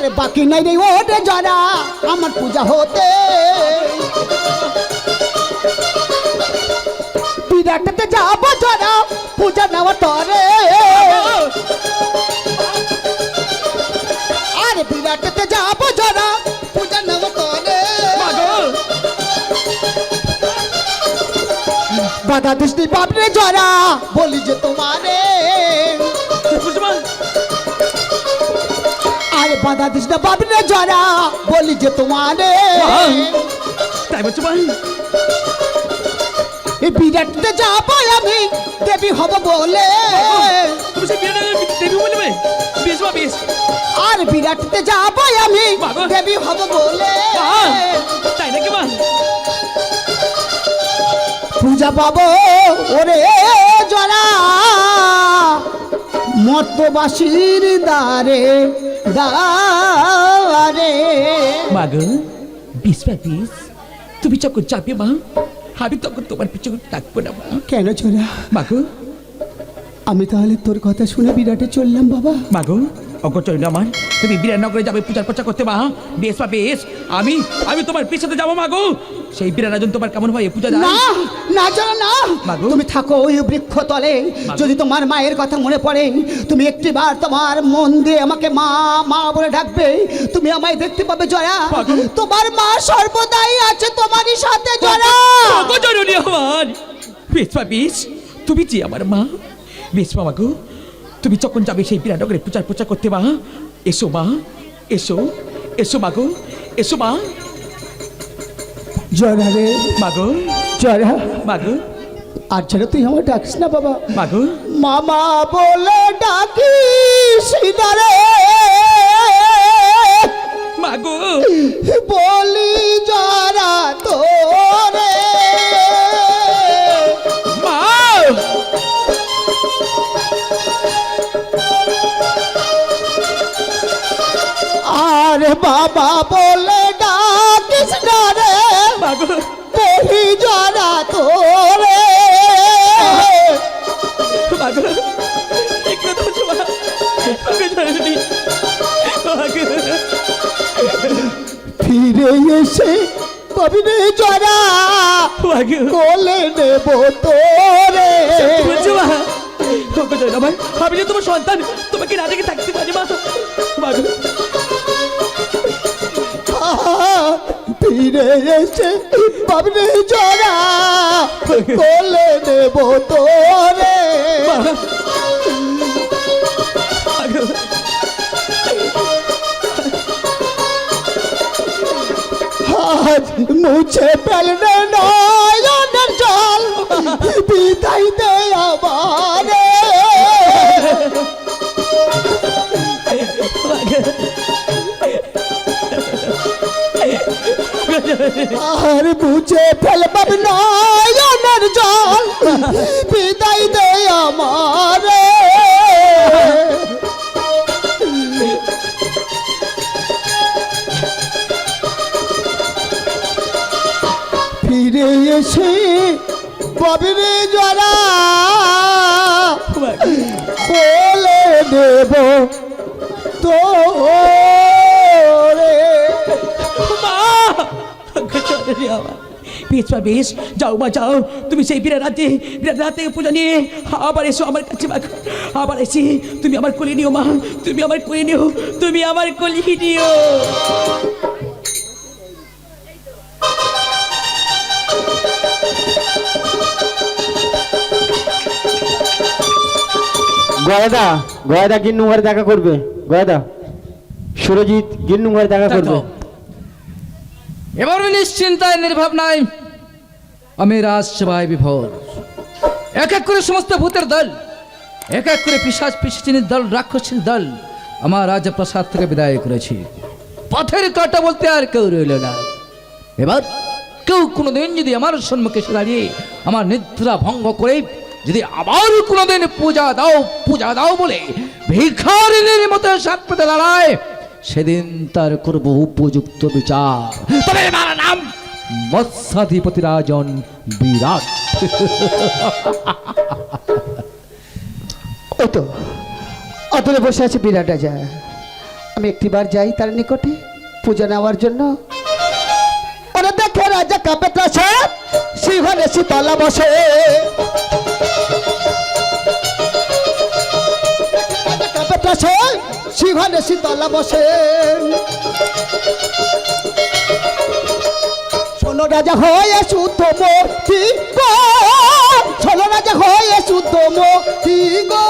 আর বাকি নাই রে ওরে যারা আমার পূজা হতে। বিরাটতে যাব যারা পূজা নেওয়া তরে। আরে বিরাটতে যাব যারা পূজা নেওয়া তরে। বাধা দৃষ্টি বাপরে জরা বলি যে তোমারে। বাধা দৃষ্টি বাপরে জরা বলি যে তোমারে। তাই বলছো মা এই বিরাটতে যাব আমি দেবী হব বলে। তুমি বিয়েটা দেবী বলবে বেশ মা বেশ। আর বিরাটতে যাব আমি। দেবী হব বলে। তাই নাকি মা পূজা পাবো ওরে জরা মর্তবাসীর দ্বারে। দ্বারে মা গো বিশ তুমি যখন চাপে মা আমি তখন তোমার পিছু ডাকবো না মা। কেন ছোড়া? মা আমি তাহলে তোর কথা শুনে বিরাটে চললাম বাবা। মা গো অগচয় না আমার। তুমি বিরানগরে যাবে পূজার প্রচার করতে মা। বেশ বা বেশ আমি আমি তোমার পিছনে যাব মা গো সেই বিরানাজন তোমার কেমন হয়? পূজা? না না জানো না। তুমি থাকো ওই বৃক্ষ তলে যদি তোমার মায়ের কথা মনে পড়ে তুমি একটিবার তোমার মন দিয়ে আমাকে মা মা বলে ডাকবে। তুমি আমায় দেখতে পাবে জয়া। তোমার মা সর্বদাই আছে তোমারই সাথে জয়া। জননী আমার। বেশ বা বেশ। তুমি যে আমার মা বেশ মা মাগো। তুমি যখন যাবে সেই বিরানগরে পূজার প্রচার করতে মা এসো মা এসো এসো মাগো এসো মা। জয়া রে মাগো জয়া মাগো আর ছেড়ে তুই আমার ডাকিস না বাবা। মাগো মামা বলে ডাকিস না রে মাগো বলি যারা তোরে। মা আর বাবা বলে বলি যারা তোরে। মাগো ধরছো মা মাগো জননী। মাগো ফিরে এসে কবি রে জরা কোলে নেব তোরে। মা? মাগো জয় আমার আমি যে তোমার সন্তান তোমাকে না দেখে থাকতে পারি মা। মাগো ফিরে এসে রে জরা কোলে নেব তোরে। আজ মুছে ফেলবে নয়নের জল বিদায় দে আমারে আর মুছে ফেলবে নয়নের জল। বিদায় দে আমারে। ফিরে এসে কবিরে জরা বলে দেব তো বেশ মা বেশ যাও মা যাও। তুমি সেই বিরাট রাতে বিরাট রাতে পূজা নিয়ে আবার এসো আমার কাছে মা আবার এসে তুমি আমার কোলে নিও মা। তুমি আমার কোলে নিও তুমি আমার কোলে নিও। গয়াদা গয়াদা গিন্নু ঘরে দেখা করবে। গয়াদা সুরজিৎ গিন্নু ঘরে দেখা করবে। এবার নিশ্চিন্তায়, নির্ভাবনায় আমি রাজসভায় বিভোর। এক এক করে সমস্ত ভূতের দল, এক এক করে পিসাজ পিসাচিনীর দল, রাক্ষসীর দল আমার রাজপ্রাসাদ থেকে বিদায় করেছি। পথের কাটা বলতে আর কেউ রইল না। এবার কেউ কোনোদিন যদি আমার সম্মুখে এসে দাঁড়িয়ে আমার নিদ্রা ভঙ্গ করে, যদি আবার কোনোদিন পূজা দাও পূজা দাও বলে ভিখারিনীর মতো সাত পেতে দাঁড়ায় সেদিন তার করব উপযুক্ত বিচার। তবে নাম মৎস্যাধিপতি রাজন বিরাট। ওই তো অতলে বসে আছে বিরাট রাজা। আমি একটিবার যাই তার নিকটে, পূজা নেওয়ার জন্য। ওরা দেখে রাজা কাপে ত্রাসে সিংহলে শীতলা বসে। ত্রাসে সিংহলে শীতলা বসে। শোনো রাজা হয়ে শুদ্ধ মূর্তি গো, শোনো রাজা হয়ে শুদ্ধ মূর্তি গো।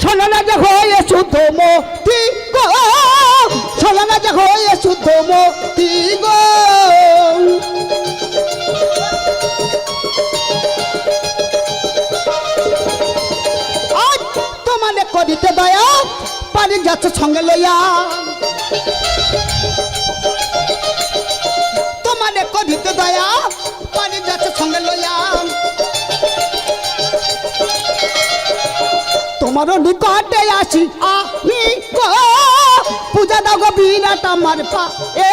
শোনো রাজা হয়ে শুদ্ধ মূর্তি গো, শোনো রাজা হয়ে শুদ্ধ মূর্তি গো। করিতে দয়া পানি যাচ্ছে সঙ্গে লইয়া। তোমানে করিতে দয়া পানি যাচ্ছে সঙ্গে লইয়া। তোমারও নিকটে আসি আমি পূজা দাও গো বিরাট আমার পা এ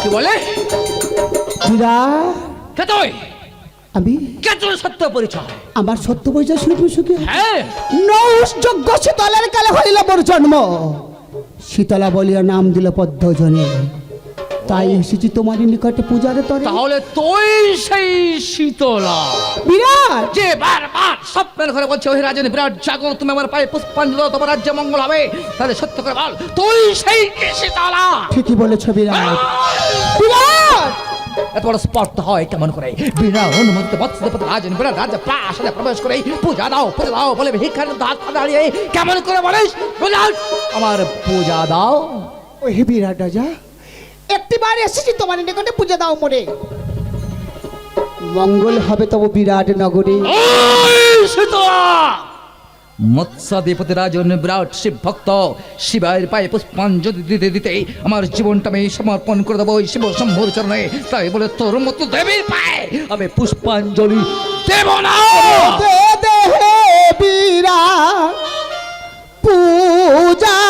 কি বলে? বিরাট কে তুই? আমি? কে তোর সত্য পরিচয়? আমার সত্য পরিচয় শুনে সুখী হ্যাঁ। নৌষ যোগ্য শীতলের কালে হইল মোর জন্ম। শীতলা বলিয়া নাম দিল পদ্মজনে। তাই এসেছি তোমারই নিকটে পূজারে তরে। তাহলে তুই সেই শীতলা। বিরাট! যে বারবার স্বপ্নের ঘরে বলছে ওই রাজনী বিরাট জাগো তুমি আমার পায়ে পুষ্পাঞ্জলি তোমার রাজ্য মঙ্গল হবে। তাহলে সত্য করে বল তুই সেই শীতলা? ঠিকই বলেছ বিরাট। এত বড় স্পর্ধ হয় কেমন করে। বিনা অনুমতিতে রাজনী বিরাট রাজ্য প্রাসাদে প্রবেশ করে পূজা দাও পূজা দাও বলে ভিক্ষার হাত দাঁড়িয়ে কেমন করে বলিস আমার পূজা দাও। ওই বিরাট রাজা একটিবার এসেছি তোমার নিকটে পূজা দাও মোরে। মঙ্গল হবে তব বিরাট নগরে। ওই শীতলা মৎস্যাধিপতি রাজন বিরাট শিব ভক্ত শিবায়ের পায়ে পুষ্পাঞ্জলি দিতে দিতে আমার জীবনটা আমি সমর্পণ করে দেবো শিব শম্ভুর চরণে। তাই বলে তোর মতো দেবীর পায়ে আমি পুষ্পাঞ্জলি দেব না। পূজা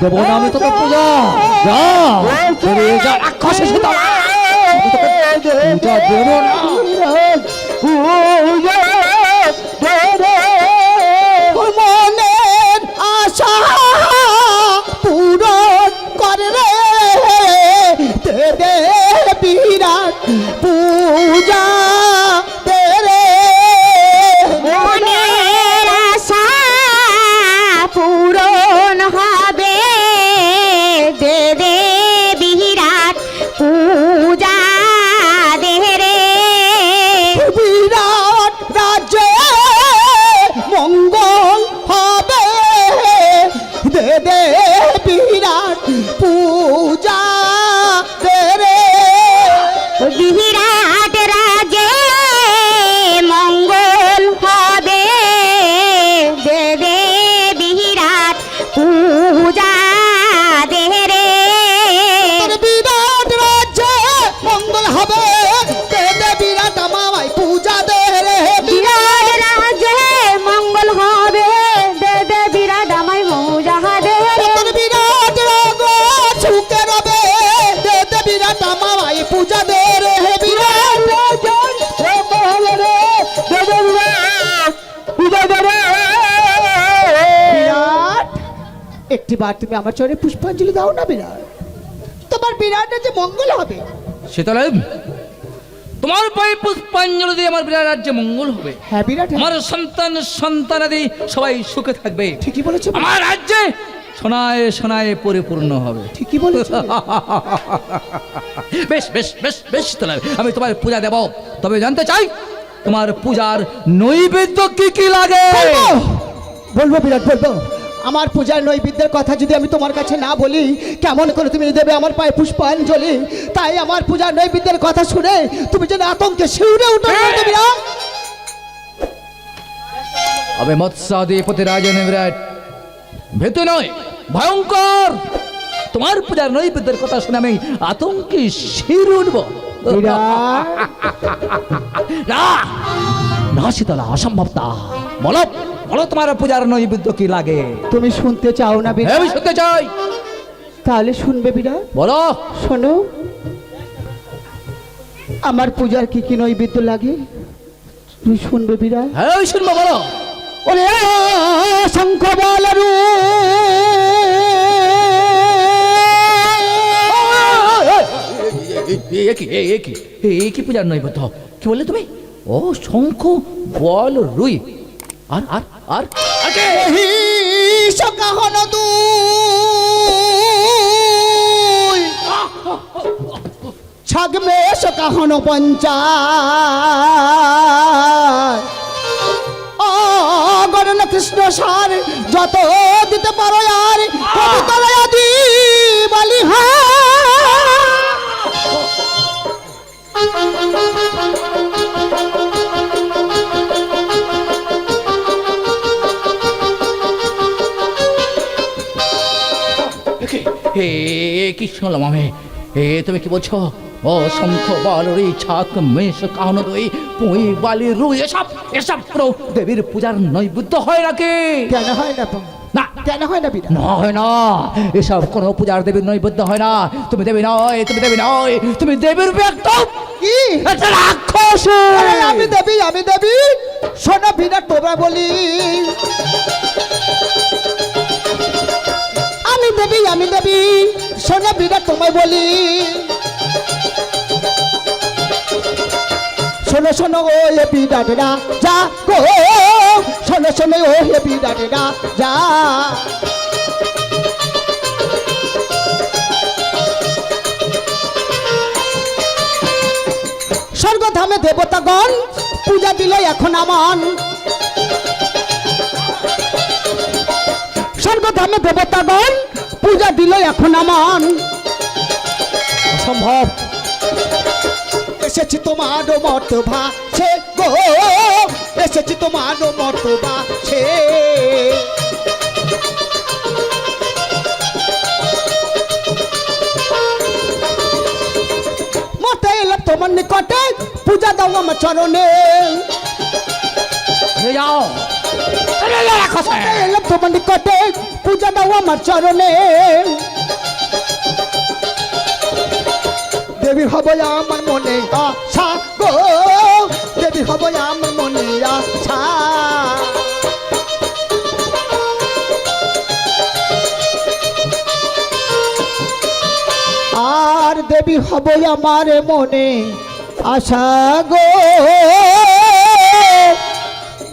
দেব না আমি তোকে পূজা। যা। চলে যা রাক্ষসের শীতলা পূজা দেব না। মনের একটি বার তুমি আমার চরে পুষ্পাঞ্জলি দাও না বিরাট তোমার বিরাট যে মঙ্গল হবে। সে শীতলা তোমার পায়ে পুষ্পাঞ্জলি দিয়ে আমার বিরাট রাজ্যে মঙ্গল হবে। হ্যাঁ বিরাট। আমার সন্তান সন্তানাদি সবাই সুখে থাকবে। ঠিকই বলেছ আমার রাজ্যে সোনায় সোনায় পরিপূর্ণ হবে। ঠিকই বলেছ। বেশ বেশ বেশ বেশ তাহলে আমি তোমার পূজা দেব। তবে জানতে চাই তোমার পূজার নৈবেদ্য কি কি লাগে? বলব। বলব বিরাট বলব। আমার পূজার নৈবেদ্যের কথা যদি আমি তোমার কাছে না বলি কেমন করে তুমি দেবে আমার পায়ে পুষ্পাঞ্জলি? তাই আমার পূজার নৈবেদ্যের কথা শুনে তুমি যেন আতঙ্কে শিউরে উঠে না, বিরাট আমি মৎস্যাধিপতি রাজন বিরাট ভীতু নয় ভয়ঙ্কর। তোমার পূজার নৈবেদ্যের কথা শুনে আমি আতঙ্কে শির উঠব। না না শীতলা অসম্ভব তা। বলো বলো তোমার পূজার নৈবেদ্য কি লাগে তুমি শুনতে চাও না হ্যাঁ, বিরাট আমি শুনতে চাই তাহলে শুনবে বিরাট বলো শোনো আমার পূজার কি কি নৈবেদ্য লাগে তুমি শুনবে বিরাট হ্যাঁ আমি শুনব বলো ওরে শঙ্খ বলরু এ কি এ কি কি পূজার নৈবেদ্য কি বললে তুমি ও শঙ্খ বল রুই আর আর আর। আর কে সকাহন দুই। ছাগমে সকাহন পঞ্চায় গণন কৃষ্ণ সার যত দিতে পারো আর কবিতলয়া দি বলি হ্যাঁ। হে কি শুনলাম আমি এ তুমি কি বলছো? ও শঙ্খ বল রুই ছাক মেষ কাহন দই পুঁই বালি রুই এসব এসব পুরো দেবীর পূজার নৈবুদ্ধ হয় নাকি? কেন হয় না না। কেন হয় না বিনা না হয় না। এসব কোনো পূজার দেবীর নৈবেদ্য হয় না। তুমি দেবী নয় তুমি দেবী নয় তুমি দেবীর একদম কি? একটা রাক্ষস। আমি দেবী আমি দেবী। শোনো বিরাট তোমরা বলি। দেবী, আমি দেবী শোনো বিরাট তোমায় বলি। শোনো শোনো, ও হে বিরাটেরা যা গো। শোনো শোনো, ও হে বিরাটেরা যা। স্বর্গধামে দেবতাগণ, পূজা দিল এখন আমান স্বর্গধামে দেবতাগণ পূজা দিল এখন আমান। অসম্ভব। এসেছি তোমার মত ভাছে গো। এসেছি তোমার মত ভাছে মতে এলাম তোমার নিকটে পূজা দাও আমার চরণে। যাও। এলাম তোমার নিকটে পূজা দাও আমার চরণে। দেবী হব আমার মনে আশা গো। দেবী হব আমার মনে আশা। আর দেবী হব আমার মনে আশা গো।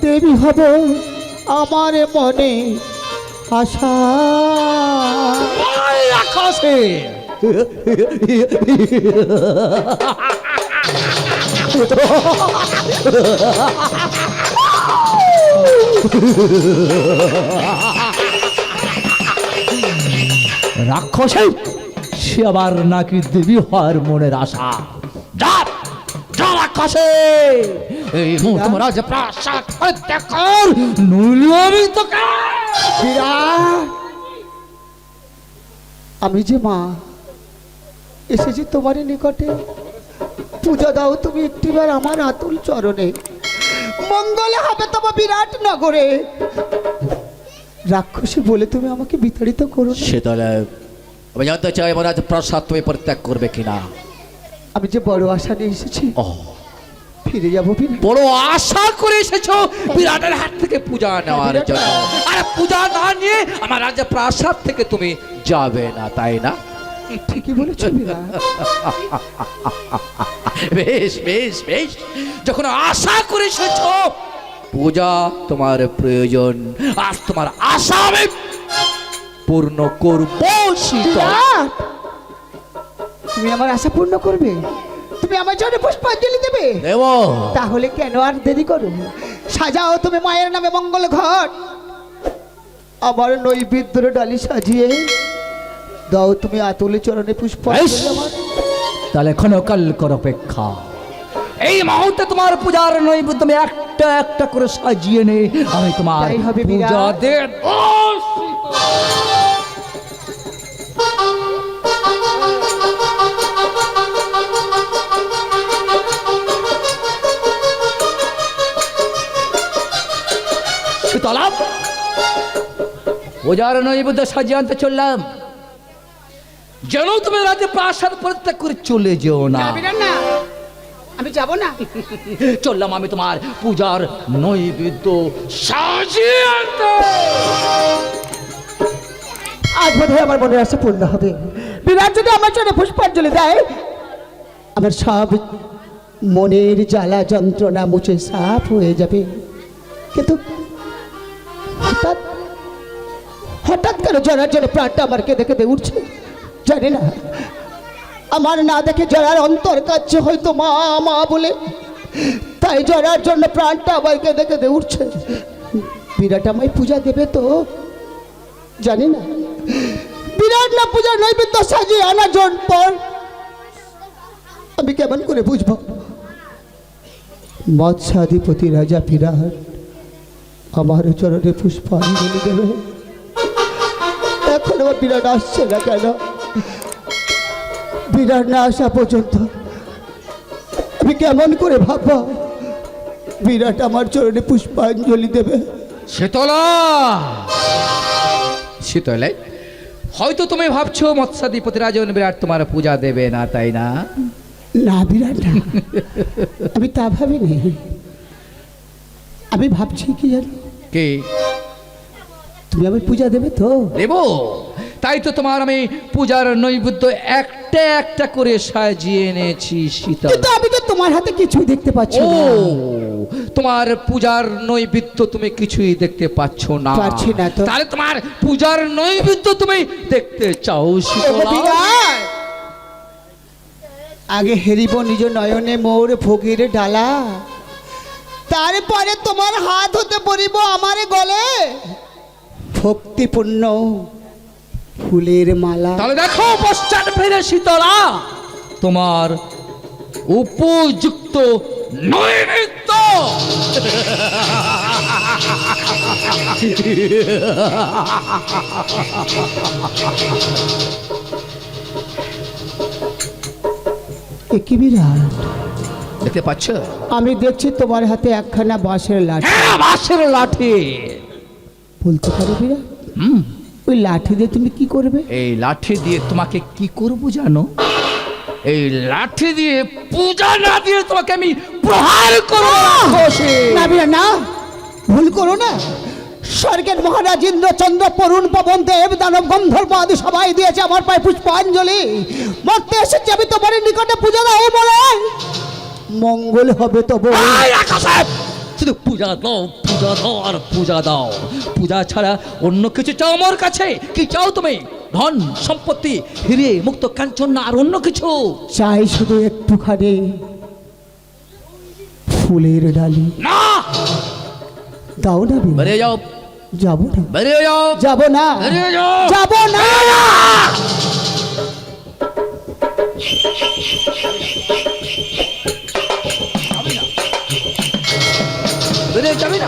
দেবী হব আমার মনে আশা। রাক্ষসে রাক্ষসে সে আবার নাকি দেবী হওয়ার মনের আশা। যা এই রাজ প্রাসাদ। নইলে আমি তোকে আমি যে মা এসেছি তোমারই নিকটে। পূজা দাও তুমি একটিবার আমার আতুল চরণে। মঙ্গলে হবে তোমার বিরাট নগরে। রাক্ষসী বলে তুমি আমাকে বিতাড়িত করো। শীতলে আমি জানতে চাই মহারাজ প্রসাদ তুমি পরিত্যাগ করবে কিনা? আমি যে বড় আশা নিয়ে এসেছি। ও ফিরে যাব বড় আশা করে এসেছ বিরাটের হাত থেকে পূজা নেওয়ার জন্য। আর পূজা না নিয়ে আমার রাজ্য প্রাসাদ থেকে তুমি যাবে না তাই না? ঠিকই বলেছ বেশ বেশ বেশ। যখন আশা করে এসেছ পূজা তোমার প্রয়োজন। আজ তোমার আশা আমি পূর্ণ করব তুমি আমার আশা পূর্ণ করবে? তুমি আমার জন্য পুষ্পাঞ্জলি দেবে? দেব। তাহলে কেন আর দেরি করো? সাজাও তুমি মায়ের নামে মঙ্গল ঘট। আমার নৈবেদ্য ডালি সাজিয়ে দাও তুমি আতুলি চরণে পুষ্প বেশ। তাহলে ক্ষণকাল কর অপেক্ষা। এই মুহূর্তে তোমার পূজার নৈবেদ্য আমি একটা একটা করে সাজিয়ে নে। আমি তোমার। পূজা দেব। পূজার নৈবেদ্য সাজিয়ে আনতে চললাম। যেন তুমি রাতে প্রাসাদ পরিত্যাগ করে চলে যেও না। আমি যাব না। চললাম আমি তোমার পূজার নৈবেদ্য সাজিয়ে আনতে। আজ বোধ হয় আমার মনে আশা পূর্ণ হবে। বিরাট যদি আমার জন্য পুষ্পাঞ্জলি দেয় আমার সব মনের জ্বালা যন্ত্রণা মুছে সাফ হয়ে যাবে। কিন্তু হঠাৎ হঠাৎ কেন জড়ার জন্য প্রাণটা আমার কেঁদে কেঁদে উঠছে। জানি না, আমার না দেখে জড়ার অন্তর কাছে হয়তো মা মা বলে। তাই জড়ার জন্য প্রাণটা আমার কেঁদে কেঁদে উঠছে। বিরাট আমায় পূজা দেবে তো, জানি না। বিরাট না পূজার নৈবেদ্য সাজিয়ে আনার জন পর আমি কেমন করে বুঝব? মৎস্যাধিপতি রাজা বিরাট আমার চরণে পুষ্পাঞ্জলি দেবে। এখন আমার বিরাট আসছে না কেন? বিরাট না আসা পর্যন্ত আমি কেমন করে ভাববো বিরাট আমার চরণে পুষ্পাঞ্জলি দেবে। শীতলা! শীতলাই হয়তো তুমি ভাবছ মৎস্যাধিপতি রাজন বিরাট তোমার পূজা দেবে না তাই না? না বিরাট না। আমি তা ভাবিনি। আমি ভাবছি কি জানো? কে? তুমি আমার পূজা দেবে তো? দেব। তাই তো তোমার আমি পূজার নৈবেদ্য একটা একটা করে সাজিয়ে এনেছি শীতল। কিন্তু আমি তো তোমার হাতে কিছুই দেখতে পাচ্ছি ও তোমার পূজার নৈবেদ্য তুমি কিছুই দেখতে পাচ্ছ না। পাচ্ছি না তো। তাহলে তোমার পূজার নৈবেদ্য তুমি দেখতে চাও শীতলা? আগে হেরিব নিজ নয়নে মোর ভোগের ডালা। তারপরে তোমার হাত হতে পড়িব আমার গলে। ভক্তিপূর্ণ ফুলের মালা। তাহলে দেখো পশ্চাৎ ফেলে শীতলা। তোমার উপযুক্ত নৈবেদ্য এ কি বিরাট? দেখতে পাচ্ছ? আমি দেখছি তোমার হাতে একখানা বাঁশের লাঠি। হ্যাঁ বাঁশের লাঠি। বলতে পারো বিরাট হুম। ওই লাঠি দিয়ে তুমি কি করবে? এই লাঠি দিয়ে তোমাকে কি করব জানো? এই লাঠি দিয়ে পূজা না দিয়ে তোমাকে আমি প্রহার করব। না বিরাট না। ভুল করো না। স্বর্গের মহারাজ ইন্দ্র চন্দ্র পরুণ পবন দেব দানব গন্ধর্ব আদি সবাই দিয়েছে আমার পায়ে পুষ্পাঞ্জলি। মরতে এসেছি আমি তোমার নিকটে পূজা দাও বলে। মঙ্গল হবে তবু। এই রাক্ষসী! শুধু পূজা দাও। পূজা দাও আর পূজা দাও। পূজা ছাড়া অন্য কিছু চাও আমার কাছে? কি চাও তুমি? ধন সম্পত্তি হিরে মুক্ত কাঞ্চন না আর অন্য কিছু? চাই শুধু একটুখানি ফুলের ডালি। না! দাও না। বেরিয়ে যাও। যাব না। বেরিয়ে যাও। যাব না। বেরিয়ে যাও। যাব না। ブレーキダメうわ